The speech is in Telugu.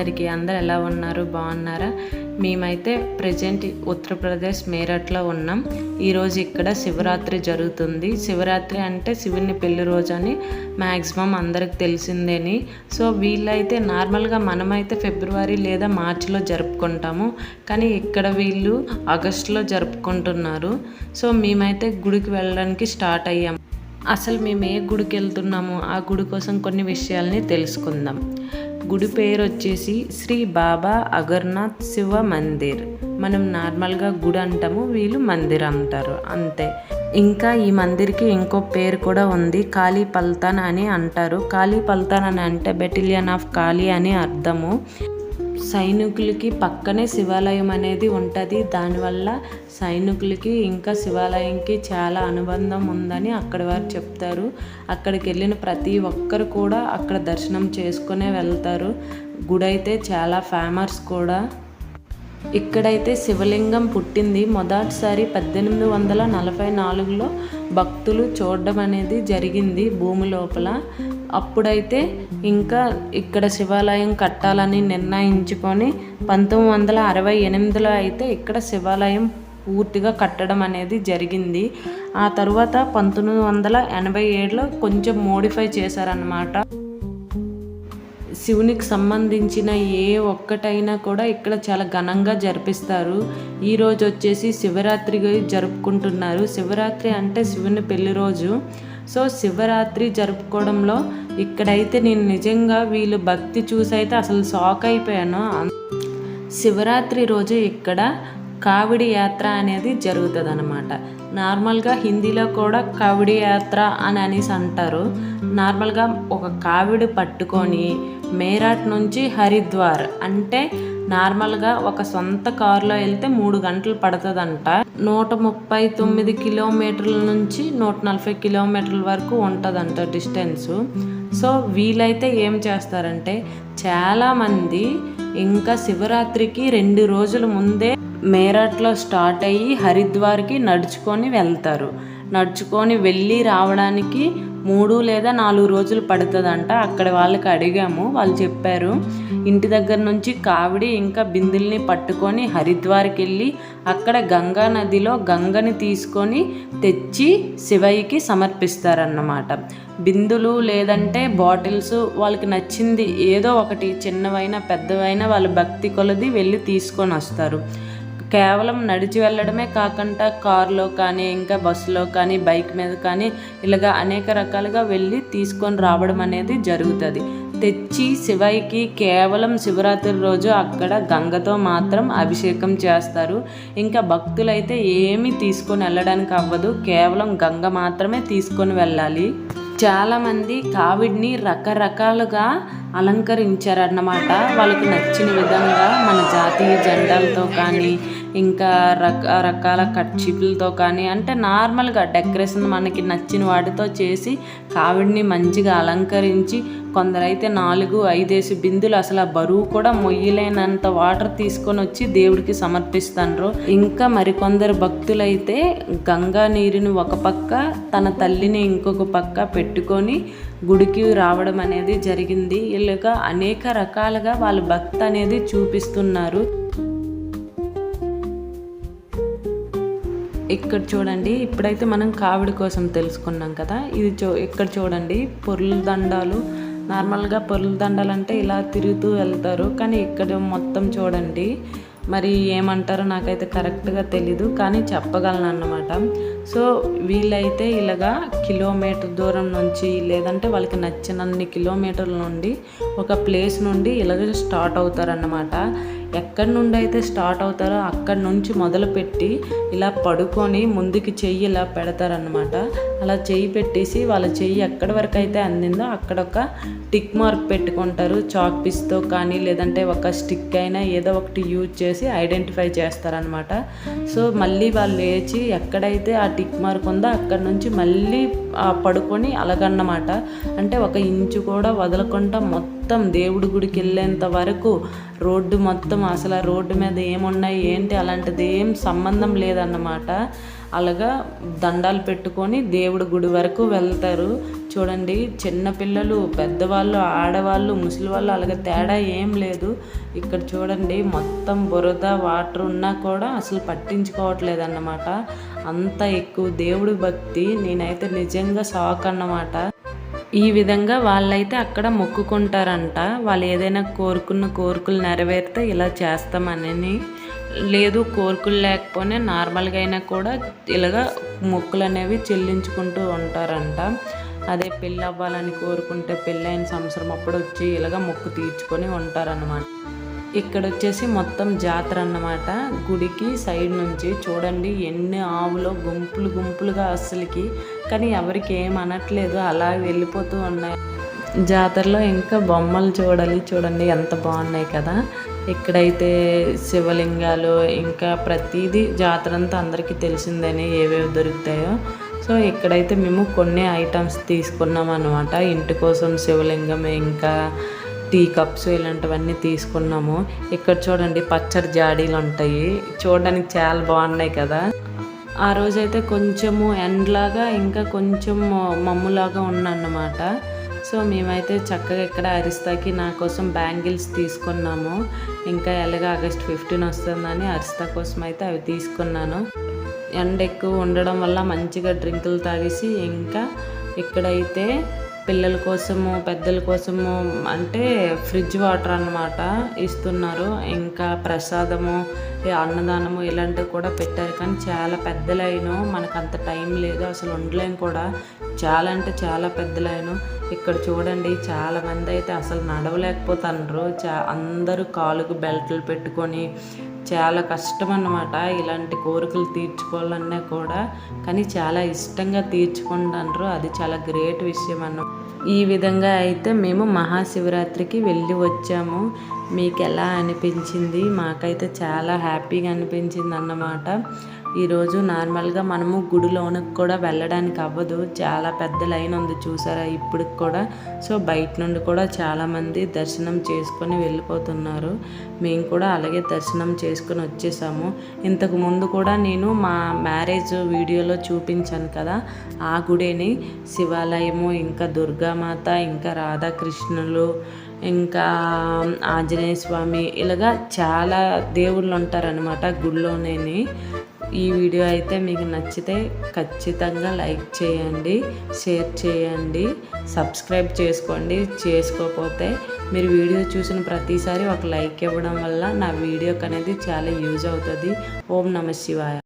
అందరికీ అందరు ఎలా ఉన్నారు? బాగున్నారా? మేమైతే ప్రజెంట్ ఉత్తరప్రదేశ్ మేరట్లో ఉన్నాం. ఈరోజు ఇక్కడ శివరాత్రి జరుగుతుంది. శివరాత్రి అంటే శివుని పెళ్ళి రోజు అని మ్యాక్సిమం అందరికి తెలిసిందేని. సో వీళ్ళైతే నార్మల్గా మనమైతే ఫిబ్రవరి లేదా మార్చిలో జరుపుకుంటాము. కానీ ఇక్కడ వీళ్ళు ఆగస్టులో జరుపుకుంటున్నారు. సో మేమైతే గుడికి వెళ్ళడానికి స్టార్ట్ అయ్యాము అసలు మేము ఏ గుడికి వెళ్తున్నామో? ఆ గుడి కోసం కొన్ని విషయాల్ని తెలుసుకుందాం. గుడి పేరు వచ్చేసి శ్రీ బాబా అగర్నాథ్ శివ మందిర్. మనం నార్మల్గా గుడి అంటాము వీళ్ళు మందిర్ అంటారు. అంతే. ఇంకా ఈ మందిర్కి ఇంకో పేరు కూడా ఉంది కాళీ పల్తాన్ అని అంటారు. కాళీ పల్తాన్ అని అంటే బెటిలియన్ ఆఫ్ కాళీ అని అర్థము. సైనికులకి పక్కనే శివాలయం అనేది ఉంటుంది. దానివల్ల సైనికులకి ఇంకా శివాలయంకి చాలా అనుబంధం ఉందని అక్కడ వారు చెప్తారు. అక్కడికి వెళ్ళిన ప్రతి ఒక్కరు కూడా అక్కడ దర్శనం చేసుకునే వెళ్తారు. గుడి అయితే చాలా ఫేమస్ కూడా. ఇక్కడైతే శివలింగం పుట్టింది. మొదటిసారి పద్దెనిమిది వందల నలభై నాలుగులో భక్తులు చూడడం అనేది జరిగింది భూమి లోపల. అప్పుడైతే ఇంకా ఇక్కడ శివాలయం కట్టాలని నిర్ణయించుకొని పంతొమ్మిది వందల అరవై ఎనిమిదిలో అయితే ఇక్కడ శివాలయం పూర్తిగా కట్టడం అనేది జరిగింది. ఆ తర్వాత పంతొమ్మిది వందల ఎనభై ఏడులో కొంచెం మోడిఫై చేశారన్నమాట. శివునికి సంబంధించిన ఏ ఒక్కటైనా కూడా ఇక్కడ చాలా ఘనంగా జరిపిస్తారు. ఈ రోజు వచ్చేసి శివరాత్రి జరుపుకుంటున్నారు. శివరాత్రి అంటే శివుని పెళ్ళి రోజు. సో శివరాత్రి జరుపుకోవడంలో ఇక్కడైతే నేను నిజంగా వీళ్ళు భక్తి చూసి అయితే అసలు షాక్ అయిపోయాను. శివరాత్రి రోజు ఇక్కడ కావిడి యాత్ర అనేది జరుగుతుంది అనమాట నార్మల్గా హిందీలో కూడా కావిడి యాత్ర అని అనేసి అంటారు. నార్మల్గా ఒక కావిడి పట్టుకొని మేరాట్ నుంచి హరిద్వార్ అంటే నార్మల్గా ఒక సొంత కారులో వెళ్తే మూడు గంటలు పడుతుందంట. నూట ముప్పై తొమ్మిది కిలోమీటర్ల నుంచి నూట నలభై కిలోమీటర్ల వరకు ఉంటుందంట డిస్టెన్స్. సో వీలైతే ఏం చేస్తారంటే చాలామంది ఇంకా శివరాత్రికి రెండు రోజుల ముందే మేరట్లో స్టార్ట్ అయ్యి హరిద్వార్కి నడుచుకొని వెళ్తారు. నడుచుకొని వెళ్ళి రావడానికి మూడు లేదా నాలుగు రోజులు పడుతుందంట. అక్కడ వాళ్ళకి అడిగాము. వాళ్ళు చెప్పారు ఇంటి దగ్గర నుంచి కావిడి ఇంకా బిందుల్ని పట్టుకొని హరిద్వార్కి వెళ్ళి అక్కడ గంగా నదిలో గంగని తీసుకొని తెచ్చి శివయ్యకి సమర్పిస్తారన్నమాట. బిందులు లేదంటే బాటిల్స్ వాళ్ళకి నచ్చింది ఏదో ఒకటి చిన్నవైనా పెద్దవైనా వాళ్ళ భక్తి కొలది వెళ్ళి తీసుకొని వస్తారు. కేవలం నడిచి వెళ్ళడమే కాకుండా కారులో కానీ ఇంకా బస్సులో కానీ బైక్ మీద కానీ ఇలాగా అనేక రకాలుగా వెళ్ళి తీసుకొని రావడం అనేది జరుగుతుంది. తెచ్చి శివయ్యకి కేవలం శివరాత్రి రోజు అక్కడ గంగతో మాత్రం అభిషేకం చేస్తారు. ఇంకా భక్తులైతే ఏమీ తీసుకొని వెళ్ళడానికి అవ్వదు. కేవలం గంగ మాత్రమే తీసుకొని వెళ్ళాలి. చాలామంది కావిడ్ని రకరకాలుగా అలంకరించారన్నమాట. వాళ్ళకి నచ్చిన విధంగా మన జాతీయ జెండాలతో కానీ ఇంకా రకరకాల కట్చిపులతో కానీ అంటే నార్మల్గా డెకరేషన్ మనకి నచ్చిన వాటితో చేసి కావిడిని మంచిగా అలంకరించి కొందరైతే నాలుగు ఐదేసి బిందులు అసలు ఆ బరువు కూడా మొయ్యలేనంత వాటర్ తీసుకొని వచ్చి దేవుడికి సమర్పిస్తారు ఇంకా మరికొందరు భక్తులైతే గంగా నీరుని ఒక పక్క తన తల్లిని ఇంకొక పక్క పెట్టుకొని గుడికి రావడం అనేది జరిగింది. ఇలాగా అనేక రకాలుగా వాళ్ళ భక్తి అనేది చూపిస్తున్నారు. ఇక్కడ చూడండి ఇప్పుడైతే మనం కావిడి కోసం తెలుసుకున్నాం కదా. ఇది చూ ఇక్కడ చూడండి పొర్ల దండాలు. నార్మల్గా పొర్ల దండాలు అంటే ఇలా తిరుగుతూ వెళ్తారు. కానీ ఇక్కడ మొత్తం చూడండి మరి ఏమంటారో నాకైతే కరెక్ట్గా తెలీదు కానీ చెప్పగలను అన్నమాట. సో వీళ్ళైతే ఇలాగా కిలోమీటర్ దూరం నుంచి లేదంటే వాళ్ళకి నచ్చినన్ని కిలోమీటర్ల నుండి ఒక ప్లేస్ నుండి ఇలాగ స్టార్ట్ అవుతారన్నమాట. ఎక్కడి నుండి అయితే స్టార్ట్ అవుతారో అక్కడి నుంచి మొదలుపెట్టి ఇలా పడుకొని ముందుకి చెయ్యి ఇలా పెడతారనమాట అలా చెయ్యి పెట్టేసి వాళ్ళ చెయ్యి ఎక్కడి వరకు అయితే అందిందో అక్కడ ఒక టిక్ మార్క్ పెట్టుకుంటారు. చాక్ పీస్తో కానీ లేదంటే ఒక స్టిక్ అయినా ఏదో ఒకటి యూజ్ చేసి ఐడెంటిఫై చేస్తారనమాట సో మళ్ళీ వాళ్ళు లేచి ఎక్కడైతే ఆ టిక్ మార్క్ ఉందో? అక్కడ నుంచి మళ్ళీ పడుకొని అలగన్నమాట. అంటే ఒక ఇంచు కూడా వదలకుండా మొత్తం దేవుడి గుడికి వెళ్ళేంత వరకు రోడ్డు మొత్తం అసలు ఆ రోడ్డు మీద ఏమున్నాయి ఏంటి అలాంటిది ఏం సంబంధం లేదన్నమాట. అలాగా దండాలు పెట్టుకొని దేవుడి గుడి వరకు వెళ్తారు. చూడండి చిన్నపిల్లలు పెద్దవాళ్ళు ఆడవాళ్ళు ముసలి వాళ్ళు అలాగే తేడా ఏం లేదు. ఇక్కడ చూడండి మొత్తం బురద వాటర్ ఉన్నా కూడా అసలు పట్టించుకోవట్లేదు అన్నమాట అంత ఎక్కువ దేవుడి భక్తి నేనైతే నిజంగా షాక్ అన్నమాట. ఈ విధంగా వాళ్ళైతే అక్కడ మొక్కుకుంటారంట. వాళ్ళు ఏదైనా కోరుకున్న కోరికలు నెరవేరితే ఇలా చేస్తామని లేదు కోరికలు లేకపోయినా నార్మల్గా అయినా కూడా ఇలాగ మొక్కులు అనేవి చెల్లించుకుంటూ ఉంటారంట. అదే పెళ్ళి అవ్వాలని కోరుకుంటే పెళ్ళైన సంవత్సరం అప్పుడు వచ్చి ఇలాగ మొక్కు తీర్చుకొని ఉంటారన్నమాట. ఇక్కడ వచ్చేసి మొత్తం జాతర అన్నమాట. గుడికి సైడ్ నుంచి చూడండి ఎన్ని ఆవులో గుంపులు గుంపులుగా అస్సలకి. కానీ ఎవరికి ఏం అనట్లేదు అలా వెళ్ళిపోతూ ఉన్నాయి. జాతరలో ఇంకా బొమ్మలు చూడాలి చూడండి ఎంత బాగున్నాయి కదా. ఇక్కడైతే శివలింగాలు ఇంకా ప్రతిదీ జాతర అంతా అందరికీ తెలిసిందని ఏవేవి దొరుకుతాయో సో ఇక్కడైతే మేము కొన్ని ఐటమ్స్ తీసుకున్నాం అనమాట ఇంటి కోసం శివలింగం ఇంకా టీ కప్స్ ఇలాంటివన్నీ తీసుకున్నాము. ఇక్కడ చూడండి పచ్చడి జాడీలు ఉంటాయి చూడడానికి చాలా బాగున్నాయి కదా. ఆ రోజైతే కొంచెము ఎండ్లాగా ఇంకా కొంచెం మమ్ములాగా ఉన్నమాట సో మేమైతే చక్కగా ఇక్కడ అరిస్తాకి నా కోసం బ్యాంగిల్స్ తీసుకున్నాము. ఇంకా ఎలాగ ఆగస్ట్ ఫిఫ్టీన్ వస్తుందని అరిస్తా కోసం అయితే అవి తీసుకున్నాను. ఎండ ఎక్కువ ఉండడం వల్ల మంచిగా డ్రింకులు తాగేసి ఇంకా ఇక్కడైతే పిల్లల కోసము పెద్దల కోసము అంటే ఫ్రిడ్జ్ వాటర్ అన్నమాట ఇస్తున్నారు. ఇంకా ప్రసాదము అన్నదానము ఇలాంటివి కూడా పెట్టారు. కానీ చాలా పెద్ద లైను మనకు అంత టైం లేదు. అసలు ఉండలేం కూడా. చాలా అంటే చాలా పెద్ద లైను ఇక్కడ చూడండి చాలా మంది అయితే అసలు నడవలేకపోతున్నారు చా అందరూ కాలుకు బెల్ట్లు పెట్టుకొని చాలా కష్టం అన్నమాట ఇలాంటి కోరికలు తీర్చుకోవాలన్నా కూడా. కానీ చాలా ఇష్టంగా తీర్చుకుంటారు అది చాలా గ్రేట్ విషయం అన్న. ఈ విధంగా అయితే మేము మహాశివరాత్రికి వెళ్ళి వచ్చాము. మీకు ఎలా అనిపించింది? మాకైతే చాలా హ్యాపీగా అనిపించింది అన్నమాట ఈరోజు నార్మల్గా మనము గుడిలోనికి కూడా వెళ్ళడానికి అవ్వదు. చాలా పెద్ద లైన్ ఉంది చూసారా? ఇప్పటికి కూడా. సో బయట నుండి కూడా చాలామంది దర్శనం చేసుకొని వెళ్ళిపోతున్నారు. మేము కూడా అలాగే దర్శనం చేసుకొని వచ్చేసాము. ఇంతకు ముందు కూడా నేను మా మ్యారేజ్ వీడియోలో చూపించాను కదా ఆ గుడిని. శివాలయము ఇంకా దుర్గామాత ఇంకా రాధాకృష్ణులు ఇంకా ఆంజనేయ స్వామి ఇలాగా చాలా దేవుళ్ళు ఉంటారనమాట గుడిలోనేని. ఈ వీడియో అయితే మీకు నచ్చితే ఖచ్చితంగా లైక్ చేయండి షేర్ చేయండి సబ్స్క్రైబ్ చేసుకోండి. చేసుకోకపోతే మీరు వీడియో చూసిన ప్రతిసారి ఒక లైక్ ఇవ్వడం వల్ల నా వీడియోకి అనేది చాలా యూజ్ అవుతుంది. ఓం నమ శివాయ.